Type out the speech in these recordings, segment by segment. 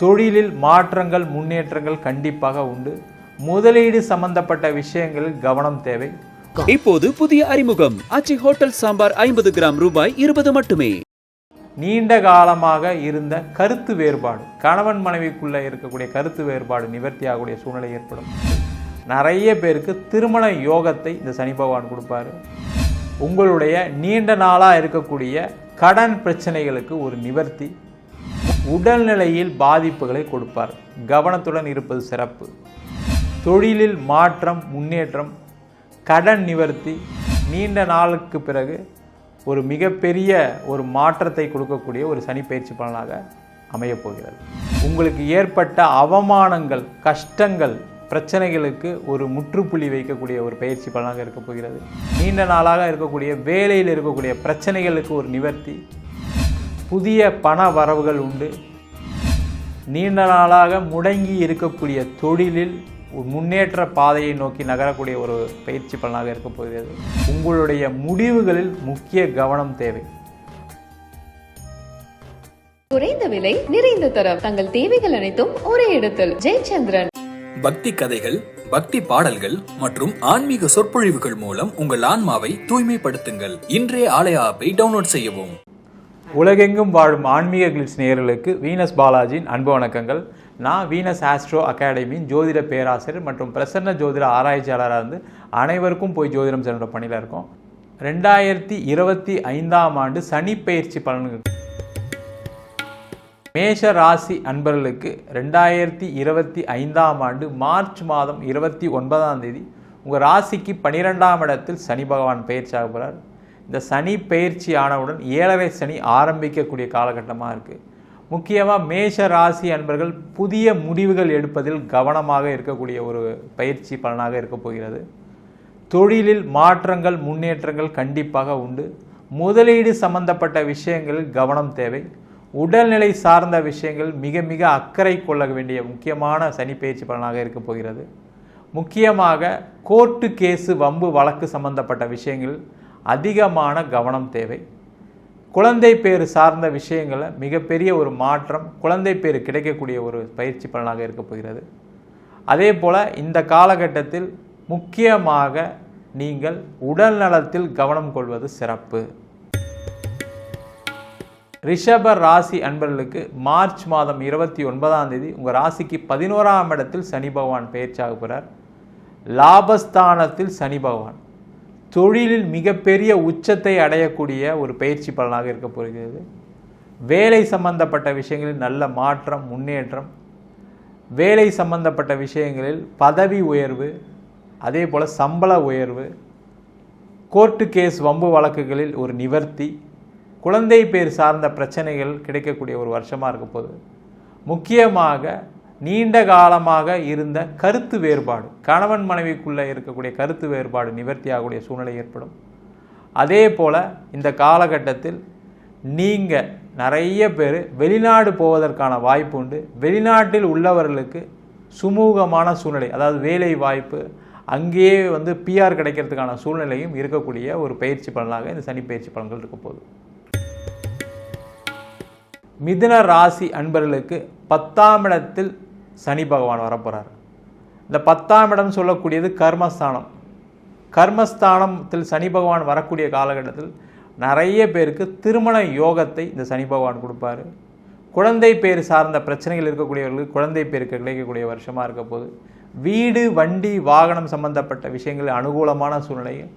தொழிலில் மாற்றங்கள் முன்னேற்றங்கள் கண்டிப்பாக உண்டு. முதலீடு சம்பந்தப்பட்ட விஷயங்களில் கவனம் தேவை. இப்போது புதிய அறிமுகம். அச்சி ஹோட்டல் சாம்பார் ஐம்பது கிராம் ரூபாய் இருபது மட்டுமே. நீண்ட காலமாக இருந்த கருத்து வேறுபாடு. கணவன் மனைவிக்குள்ள இருக்கக்கூடிய கருத்து வேறுபாடு நிவர்த்தியாகக்கூடிய சூழ்நிலை ஏற்படும். நிறைய பேருக்கு திருமண யோகத்தை இந்த சனி பகவான் கொடுப்பாரு. உங்களுடைய நீண்ட நாளாக இருக்கக்கூடிய கடன் பிரச்சனைகளுக்கு ஒரு நிவர்த்தி. உடல்நிலையில் பாதிப்புகளை கொடுப்பார். கவனத்துடன் இருப்பது சிறப்பு. தொழிலில் மாற்றம் முன்னேற்றம் கடன் நிவர்த்தி நீண்ட நாளுக்கு பிறகு ஒரு மிகப்பெரிய ஒரு மாற்றத்தை கொடுக்கக்கூடிய ஒரு சனி பயிற்சி பலனாக அமையப்போகிறது உங்களுக்கு ஏற்பட்ட அவமானங்கள் கஷ்டங்கள் பிரச்சனைகளுக்கு ஒரு முற்றுப்புள்ளி வைக்கக்கூடிய ஒரு பயிற்சி பலனாக இருக்க போகிறது. நீண்ட நாளாக இருக்கக்கூடிய வேலையில் இருக்கக்கூடிய பிரச்சனைகளுக்கு ஒரு நிவர்த்தி புதிய பண வரவுகள் உண்டு. நீண்ட நாளாக முடங்கி இருக்கக்கூடிய தொழிலில் ஒரு முன்னேற்ற பாதையை நோக்கி நகரக்கூடிய ஒரு பயிற்சி பலனாக இருக்க போகிறது. உங்களுடைய முடிவுகளில் முக்கிய கவனம் தேவை. குறைந்த விலை நிறைந்த தரம். தங்கள் தேவைகள் அனைத்தும் ஒரே இடத்தில். ஜெயச்சந்திரன். பக்தி கதைகள் பக்தி பாடல்கள் மற்றும் ஆன்மீக சொற்பொழிவுகள் மூலம் உங்கள் ஆன்மாவை தூய்மைப்படுத்துங்கள். இன்றைய ஆலய ஆப்பை டவுன்லோட் செய்யவும். உலகெங்கும் வாழும் ஆன்மீக கிளிட்ஸ் நேயர்களுக்கு வீனஸ் பாலாஜியின் அன்பு வணக்கங்கள். நான் வீனஸ் ஆஸ்ட்ரோ அகாடமியின் ஜோதிட பேராசிரியர் மற்றும் பிரசன்ன ஜோதிட ஆராய்ச்சியாளராக இருந்து அனைவருக்கும் போய் ஜோதிடம் சென்ற பணியில் இருக்கோம். ரெண்டாயிரத்தி இருபத்தி ஐந்தாம் ஆண்டு சனி பயிற்சி பலன்கள். மேஷ ராசி அன்பர்களுக்கு ரெண்டாயிரத்தி இருபத்தி ஐந்தாம் ஆண்டு மார்ச் மாதம் இருபத்தி ஒன்பதாம் தேதி உங்கள் ராசிக்கு பன்னிரெண்டாம் இடத்தில் சனி பகவான் பயிற்சியாக போகிறார் இந்த சனி பயிற்சி ஆனவுடன் ஏழரை சனி ஆரம்பிக்கக்கூடிய காலகட்டமாக இருக்குது முக்கியமாக மேஷ ராசி அன்பர்கள் புதிய முடிவுகள் எடுப்பதில் கவனமாக இருக்கக்கூடிய ஒரு பயிற்சி பலனாக இருக்க போகிறது. தொழிலில் மாற்றங்கள் முன்னேற்றங்கள் கண்டிப்பாக உண்டு. முதலீடு சம்பந்தப்பட்ட விஷயங்களில் கவனம் தேவை. உடல்நிலை சார்ந்த விஷயங்கள் மிக மிக அக்கறை கொள்ள வேண்டிய முக்கியமான சனி பயிற்சி பலனாக இருக்க போகிறது. முக்கியமாக கோர்ட்டு கேஸு வம்பு வழக்கு சம்பந்தப்பட்ட விஷயங்கள் அதிகமான கவனம் தேவை. குழந்தை பேர் சார்ந்த விஷயங்களில் மிகப்பெரிய ஒரு மாற்றம் குழந்தை பேர் கிடைக்கக்கூடிய ஒரு பயிற்சி பலனாக இருக்க போகிறது. அதே போல் இந்த காலகட்டத்தில் முக்கியமாக நீங்கள் உடல் நலத்தில் கவனம் கொள்வது சிறப்பு. ரிஷப ராசி அன்பர்களுக்கு மார்ச் மாதம் இருபத்தி ஒன்பதாம் தேதி உங்கள் ராசிக்கு பதினோராம் இடத்தில் சனி பகவான் பயிற்சியாக போகிறார் லாபஸ்தானத்தில் சனி பகவான். தொழிலில் மிகப்பெரிய உச்சத்தை அடையக்கூடிய ஒரு பயிற்சி பலனாக இருக்க போகிறது. வேலை சம்பந்தப்பட்ட விஷயங்களில் நல்ல மாற்றம் முன்னேற்றம். வேலை சம்பந்தப்பட்ட விஷயங்களில் பதவி உயர்வு அதே போல் சம்பள உயர்வு. கோர்ட்டு கேஸ் வம்பு வழக்குகளில் ஒரு நிவர்த்தி. குழந்தை பேர் சார்ந்த பிரச்சனைகள் கிடைக்கக்கூடிய ஒரு வருஷமாக இருக்க போகுது. முக்கியமாக நீண்ட காலமாக இருந்த கருத்து வேறுபாடு. கணவன் மனைவிக்குள்ளே இருக்கக்கூடிய கருத்து வேறுபாடு நிவர்த்தியாகக்கூடிய சூழ்நிலை ஏற்படும். அதே போல் இந்த காலகட்டத்தில் நீங்கள் நிறைய பேர் வெளிநாடு போவதற்கான வாய்ப்பு உண்டு. வெளிநாட்டில் உள்ளவர்களுக்கு சுமூகமான சூழ்நிலை அதாவது வேலை வாய்ப்பு அங்கேயே வந்து பிஆர் கிடைக்கிறதுக்கான சூழ்நிலையும் இருக்கக்கூடிய ஒரு பயிற்சி பலனாக இந்த சனி பயிற்சி பலன்கள் இருக்க போகுது. மிதுன ராசி அன்பர்களுக்கு பத்தாம் இடத்தில் சனி பகவான் வரப்போகிறார் இந்த பத்தாம் இடம் சொல்லக்கூடியது கர்மஸ்தானம். கர்மஸ்தானத்தில் சனி பகவான் வரக்கூடிய காலகட்டத்தில் நிறைய பேருக்கு திருமண யோகத்தை இந்த சனி பகவான் கொடுப்பாரு. குழந்தை பேர் சார்ந்த பிரச்சனைகள் இருக்கக்கூடியவர்களுக்கு குழந்தை பேருக்கு கிடைக்கக்கூடிய வருஷமாக இருக்க போது வீடு வண்டி வாகனம் சம்பந்தப்பட்ட விஷயங்கள் அனுகூலமான சூழ்நிலையும்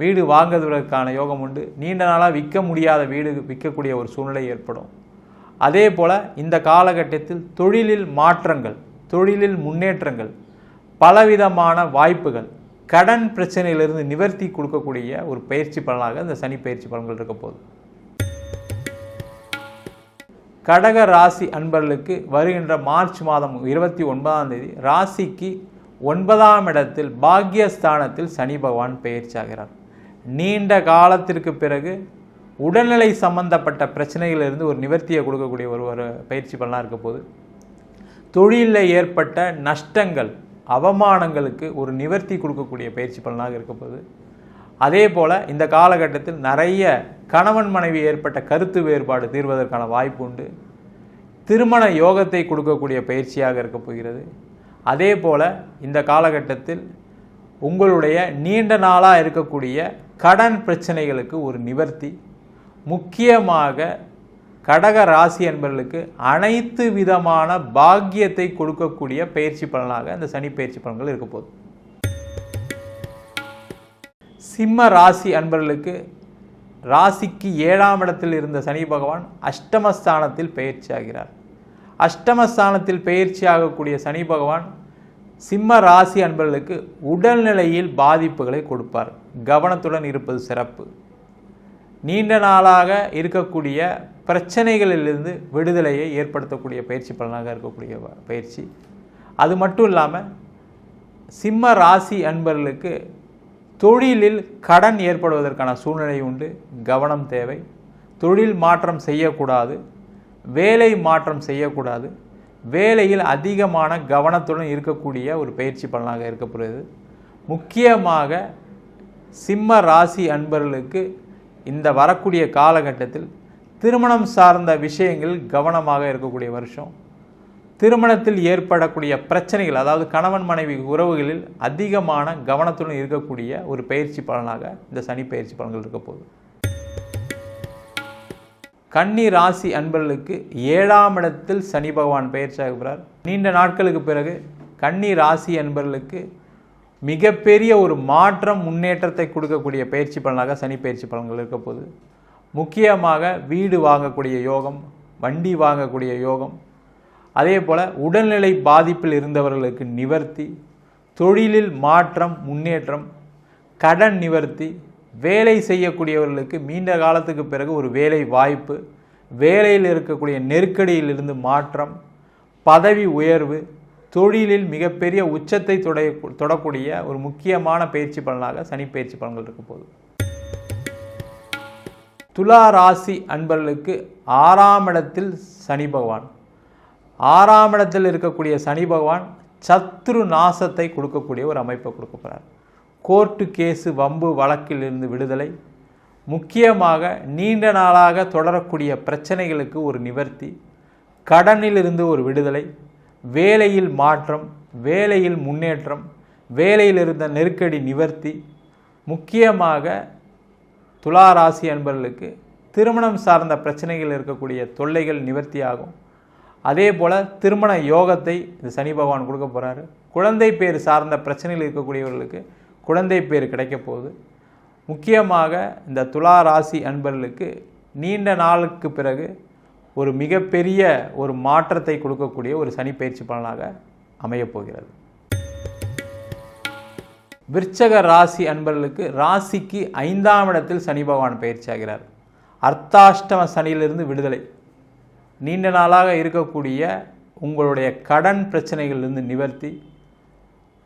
வீடு வாங்குவதற்கான யோகம் உண்டு. நீண்ட நாளாக விற்க முடியாத வீடு விற்கக்கூடிய ஒரு சூழ்நிலை ஏற்படும். அதே போல் இந்த காலகட்டத்தில் தொழிலில் மாற்றங்கள் தொழிலில் முன்னேற்றங்கள் பலவிதமான வாய்ப்புகள் கடன் பிரச்சனையிலிருந்து நிவர்த்தி கொடுக்கக்கூடிய ஒரு பயிற்சி பலனாக இந்த சனி பயிற்சி பலன்கள் இருக்க போகுது. கடக ராசி அன்பர்களுக்கு வருகின்ற மார்ச் மாதம் இருபத்தி ஒன்பதாம் தேதி ராசிக்கு ஒன்பதாம் இடத்தில் பாக்யஸ்தானத்தில் சனி பகவான் பயிற்சியாகிறார் நீண்ட காலத்திற்கு பிறகு உடல்நிலை சம்பந்தப்பட்ட பிரச்சனைகளிலிருந்து ஒரு நிவர்த்தியை கொடுக்கக்கூடிய ஒரு ஒரு பயிற்சி பலனாக இருக்க போது தொழிலில் ஏற்பட்ட நஷ்டங்கள் அவமானங்களுக்கு ஒரு நிவர்த்தி கொடுக்கக்கூடிய பயிற்சி பலனாக இருக்க போகுது. அதே போல் இந்த காலகட்டத்தில் நிறைய கணவன் மனைவி ஏற்பட்ட கருத்து வேறுபாடு தீர்வதற்கான வாய்ப்பு உண்டு. திருமண யோகத்தை கொடுக்கக்கூடிய பயிற்சியாக இருக்க போகிறது. அதே போல் இந்த காலகட்டத்தில் உங்களுடைய நீண்ட நாளாக இருக்கக்கூடிய கடன் பிரச்சனைகளுக்கு ஒரு நிவர்த்தி. முக்கியமாக கடக ராசி என்பவர்களுக்கு அனைத்து விதமான பாக்கியத்தை கொடுக்கக்கூடிய பயிற்சி பலனாக இந்த சனி பயிற்சி பலன்கள் இருக்க போகுது. சிம்ம ராசி அன்பர்களுக்கு ராசிக்கு ஏழாம் இடத்தில் இருந்த சனி பகவான் அஷ்டமஸ்தானத்தில் பயிற்சியாகிறார். அஷ்டமஸ்தானத்தில் பயிற்சி ஆகக்கூடிய சனி பகவான் சிம்ம ராசி அன்பர்களுக்கு உடல்நிலையில் பாதிப்புகளை கொடுப்பார். கவனத்துடன் இருப்பது சிறப்பு. நீண்ட நாளாக இருக்கக்கூடிய பிரச்சனைகளிலிருந்து விடுதலையை ஏற்படுத்தக்கூடிய பயிற்சி பலனாக இருக்கக்கூடிய வ- பயிற்சி. அது மட்டும் இல்லாமல் சிம்ம ராசி அன்பர்களுக்கு தொழிலில் கடன் ஏற்படுவதற்கான சூழ்நிலை உண்டு கவனம் தேவை. தொழில் மாற்றம் செய்யக்கூடாது வேலை மாற்றம் செய்யக்கூடாது. வேலையில் அதிகமான கவனத்துடன் இருக்கக்கூடிய ஒரு பயிற்சி பலனாக இருக்கப்படுகிறது. முக்கியமாக சிம்ம ராசி அன்பர்களுக்கு இந்த வரக்கூடிய காலகட்டத்தில் திருமணம் சார்ந்த விஷயங்கள் கவனமாக இருக்கக்கூடிய வருஷம். திருமணத்தில் ஏற்படக்கூடிய பிரச்சனைகள் அதாவது கணவன் மனைவி உறவுகளில் அதிகமான கவனத்துடன் இருக்கக்கூடிய ஒரு பயிற்சி பலனாக இந்த சனி பயிற்சி பலன்கள் இருக்க போகுது. கன்னி ராசி அன்பர்களுக்கு ஏழாம் இடத்தில் சனி பகவான் பயிற்சியாகிறார் நீண்ட நாட்களுக்கு பிறகு கன்னி ராசி அன்பர்களுக்கு மிகப்பெரிய ஒரு மாற்றம் முன்னேற்றத்தை கொடுக்கக்கூடிய பயிற்சி பலனாக சனி பயிற்சி பலன்கள் இருக்க போகுது. முக்கியமாக வீடு வாங்கக்கூடிய யோகம் வண்டி வாங்கக்கூடிய யோகம் அதே போல் உடல்நிலை பாதிப்பில் இருந்தவர்களுக்கு நிவர்த்தி தொழிலில் மாற்றம் முன்னேற்றம் கடன் நிவர்த்தி வேலை செய்யக்கூடியவர்களுக்கு நீண்ட காலத்துக்கு பிறகு ஒரு வேலை வாய்ப்பு வேலையில் இருக்கக்கூடிய நெருக்கடியிலிருந்து மாற்றம் பதவி உயர்வு தொழிலில் மிகப்பெரிய உச்சத்தை தொடக்கூடிய ஒரு முக்கியமான பயிற்சி பலனாக சனி பயிற்சி பலன்கள் இருக்க போகுது. துலா ராசி அன்பர்களுக்கு ஆறாம் இடத்தில் சனி பகவான். ஆறாம் இடத்தில் இருக்கக்கூடிய சனி பகவான் சத்ரு நாசத்தை கொடுக்கக்கூடிய ஒரு அமைப்பை கொடுக்க போகிறார் கோர்ட்டு கேஸு வம்பு வழக்கில் இருந்து விடுதலை முக்கியமாக நீண்ட நாளாக தொடரக்கூடிய பிரச்சனைகளுக்கு ஒரு நிவர்த்தி கடனிலிருந்து ஒரு விடுதலை வேலையில் மாற்றம் வேலையில் முன்னேற்றம் வேலையில் இருந்த நெருக்கடி நிவர்த்தி முக்கியமாக துலா ராசி அன்பர்களுக்கு திருமணம் சார்ந்த பிரச்சனைகள் இருக்கக்கூடிய தொல்லைகள் நிவர்த்தியாகும். அதே போல் திருமண யோகத்தை இந்த சனி பகவான் கொடுக்க போகிறாரு குழந்தை பேர் சார்ந்த பிரச்சனைகள் இருக்கக்கூடியவர்களுக்கு குழந்தை பேர் கிடைக்க போகுது. முக்கியமாக இந்த துலா ராசி அன்பர்களுக்கு நீண்ட நாளுக்கு பிறகு ஒரு மிகப்பெரிய ஒரு மாற்றத்தை கொடுக்கக்கூடிய ஒரு சனி பயிற்சி பலனாக அமையப் விற்சக ராசி அன்பர்களுக்கு ராசிக்கு ஐந்தாம் இடத்தில் சனி பகவான் பயிற்சியாகிறார் அர்த்தாஷ்டம சனியிலிருந்து விடுதலை. நீண்ட நாளாக இருக்கக்கூடிய உங்களுடைய கடன் பிரச்சனைகளிலிருந்து நிவர்த்தி.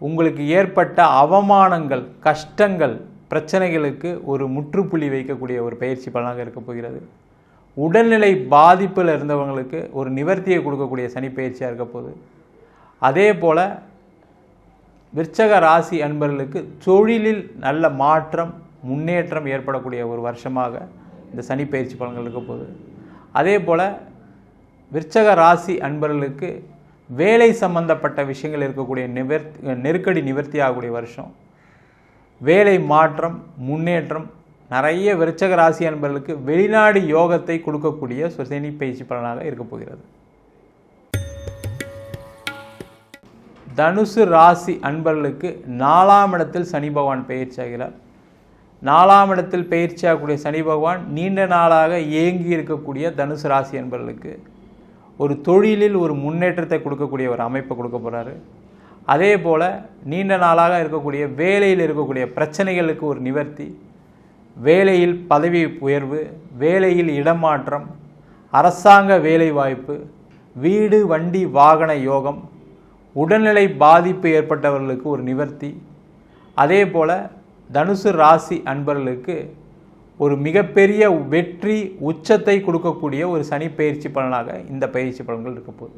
உங்களுக்கு ஏற்பட்ட அவமானங்கள் கஷ்டங்கள் பிரச்சனைகளுக்கு ஒரு முற்றுப்புள்ளி வைக்கக்கூடிய ஒரு பயிற்சி பலனாக இருக்க போகிறது. உடல்நிலை பாதிப்பில் இருந்தவங்களுக்கு ஒரு நிவர்த்தியை கொடுக்கக்கூடிய சனி பயிற்சியாக இருக்க போகுது. அதே போல் விற்சக ராசி அன்பர்களுக்கு தொழிலில் நல்ல மாற்றம் முன்னேற்றம் ஏற்படக்கூடிய ஒரு வருஷமாக இந்த சனி பயிற்சி பலன்கள் இருக்க போகுது. அதே போல் விற்சக ராசி அன்பர்களுக்கு வேலை சம்பந்தப்பட்ட விஷயங்கள் இருக்கக்கூடிய நிவர் நெருக்கடி நிவர்த்தி ஆகக்கூடிய வருஷம். வேலை மாற்றம் முன்னேற்றம் நிறைய விருச்சக ராசி அன்பர்களுக்கு வெளிநாடு யோகத்தை கொடுக்கக்கூடிய சுசேனி பயிற்சி பலனாக இருக்கப் போகிறது. தனுசு ராசி அன்பர்களுக்கு நாலாம் இடத்தில் சனி பகவான் பயிற்சியாகிறார் நாலாம் இடத்தில் பயிற்சியாகக்கூடிய சனி பகவான் நீண்ட நாளாக ஏங்கி இருக்கக்கூடிய தனுசு ராசி அன்பர்களுக்கு ஒரு தொழிலில் ஒரு முன்னேற்றத்தை கொடுக்கக்கூடிய ஒரு அமைப்பை கொடுக்க போகிறாரு அதே போல் நீண்ட நாளாக இருக்கக்கூடிய வேலையில் இருக்கக்கூடிய பிரச்சனைகளுக்கு ஒரு நிவர்த்தி வேலையில் பதவி உயர்வு வேலையில் இடமாற்றம் அரசாங்க வேலை வாய்ப்பு வீடு வண்டி வாகன யோகம் உடல்நிலை பாதிப்பு ஏற்பட்டவர்களுக்கு ஒரு நிவர்த்தி. அதே போல் தனுசு ராசி அன்பர்களுக்கு ஒரு மிகப்பெரிய வெற்றி உச்சத்தை கொடுக்கக்கூடிய ஒரு சனி பயிற்சி பலனாக இந்த பயிற்சி பலன்கள் இருக்க போகுது.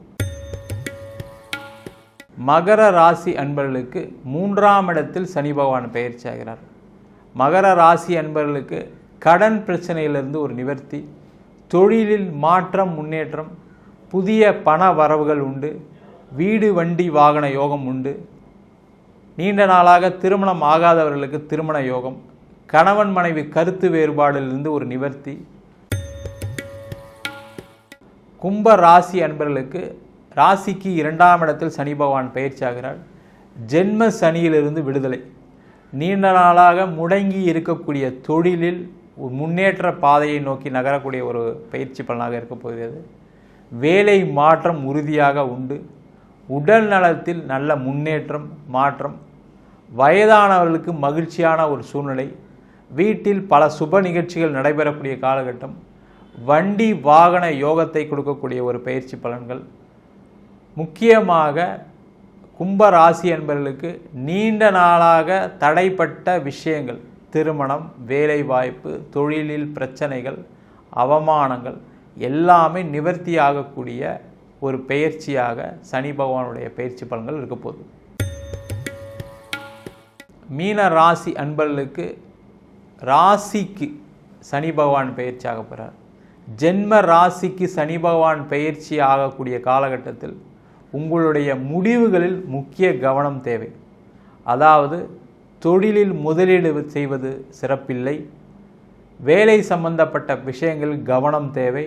மகர ராசி அன்பர்களுக்கு மூன்றாம் இடத்தில் சனி பகவான் பயிற்சி ஆகிறார். மகர ராசி அன்பர்களுக்கு கடன் பிரச்சனையிலிருந்து ஒரு நிவர்த்தி. தொழிலில் மாற்றம் முன்னேற்றம் புதிய பண வரவுகள் உண்டு. வீடு வண்டி வாகன யோகம் உண்டு. நீண்ட நாளாக திருமணம் ஆகாதவர்களுக்கு திருமண யோகம். கணவன் மனைவி கருத்து வேறுபாடிலிருந்து ஒரு நிவர்த்தி. கும்ப ராசி அன்பர்களுக்கு ராசிக்கு இரண்டாம் இடத்தில் சனி பகவான் பயிற்சியாகிறார். ஜென்ம சனியிலிருந்து விடுதலை. நீண்ட நாளாக முடங்கி இருக்கக்கூடிய தொழிலில் ஒரு முன்னேற்ற பாதையை நோக்கி நகரக்கூடிய ஒரு பயிற்சி பலனாக இருக்க போகிறது. வேலை மாற்றம் உறுதியாக உண்டு. உடல் நலத்தில் நல்ல முன்னேற்றம் மாற்றம் வயதானவர்களுக்கு மகிழ்ச்சியான ஒரு சூழ்நிலை வீட்டில் பல சுப நிகழ்ச்சிகள் நடைபெறக்கூடிய காலகட்டம் வண்டி வாகன யோகத்தை கொடுக்கக்கூடிய ஒரு பயிற்சி பலன்கள் முக்கியமாக கும்ப ராசி என்பவர்களுக்கு நீண்ட நாளாக தடைப்பட்ட விஷயங்கள் திருமணம் வேலைவாய்ப்பு தொழிலில் பிரச்சனைகள் அவமானங்கள் எல்லாமே நிவர்த்தியாகக்கூடிய ஒரு பெயர்ச்சியாக சனி பகவானுடைய பயிற்சி பலன்கள் இருக்க போகுது. மீன ராசி அன்பர்களுக்கு ராசிக்கு சனி பகவான் பயிற்சியாக போகிறார் ஜென்ம ராசிக்கு சனி பகவான் பெயர்ச்சி ஆகக்கூடிய காலகட்டத்தில் உங்களுடைய முடிவுகளில் முக்கிய கவனம் தேவை. அதாவது தொழிலில் முதலீடு செய்வது சிறப்பில்லை. வேலை சம்பந்தப்பட்ட விஷயங்களில் கவனம் தேவை.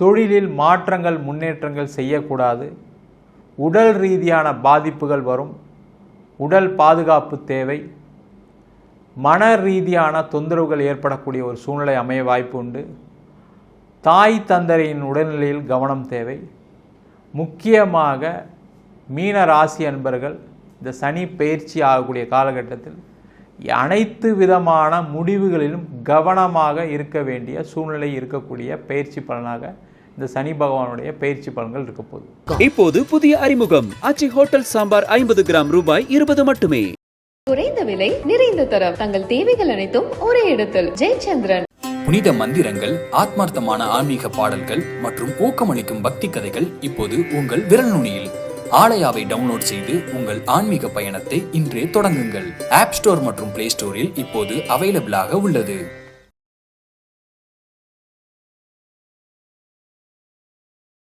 தொழிலில் மாற்றங்கள் முன்னேற்றங்கள் செய்யக்கூடாது. உடல் ரீதியான பாதிப்புகள் வரும். உடல் பாதுகாப்பு தேவை. மன ரீதியான தொந்தரவுகள் ஏற்படக்கூடிய ஒரு சூழ்நிலை அமைய வாய்ப்பு உண்டு. தாய் தந்தரையின் உடல்நிலையில் கவனம் தேவை. முக்கியமாக மீன ராசி அன்பர்கள் இந்த சனி பயிற்சி ஆகக்கூடிய காலகட்டத்தில் அனைத்து விதமான முடிவுகளிலும் கவனமாக இருக்க வேண்டிய சூழ்நிலை இருக்கக்கூடிய பயிற்சி பலனாக இந்த சனி பகவானுடைய பயிற்சி பலன்கள் இருக்க போகுது. இப்போது புதிய அறிமுகம். ஆச்சி ஹோட்டல் சாம்பார் ஐம்பது கிராம் ரூபாய் இருபது மட்டுமே. குறைந்த விலை நிறைந்த தரம். தங்கள் தேவைகள் அனைத்தும் ஒரே இடத்தில். ஜெயச்சந்திரன். புனித மந்திரங்கள் ஆத்மார்த்தமான ஆன்மீக பாடல்கள் மற்றும் ஊக்கமளிக்கும் பக்தி கதைகள் இப்போது உங்கள் விரல் நுனியில். ஆலயாவை டவுன்லோட் செய்து உங்கள் ஆன்மீக பயணத்தை இன்றே தொடங்குங்கள். ஆப் ஸ்டோர் மற்றும் பிளே ஸ்டோரில் இப்போது அவைலபிளாக உள்ளது.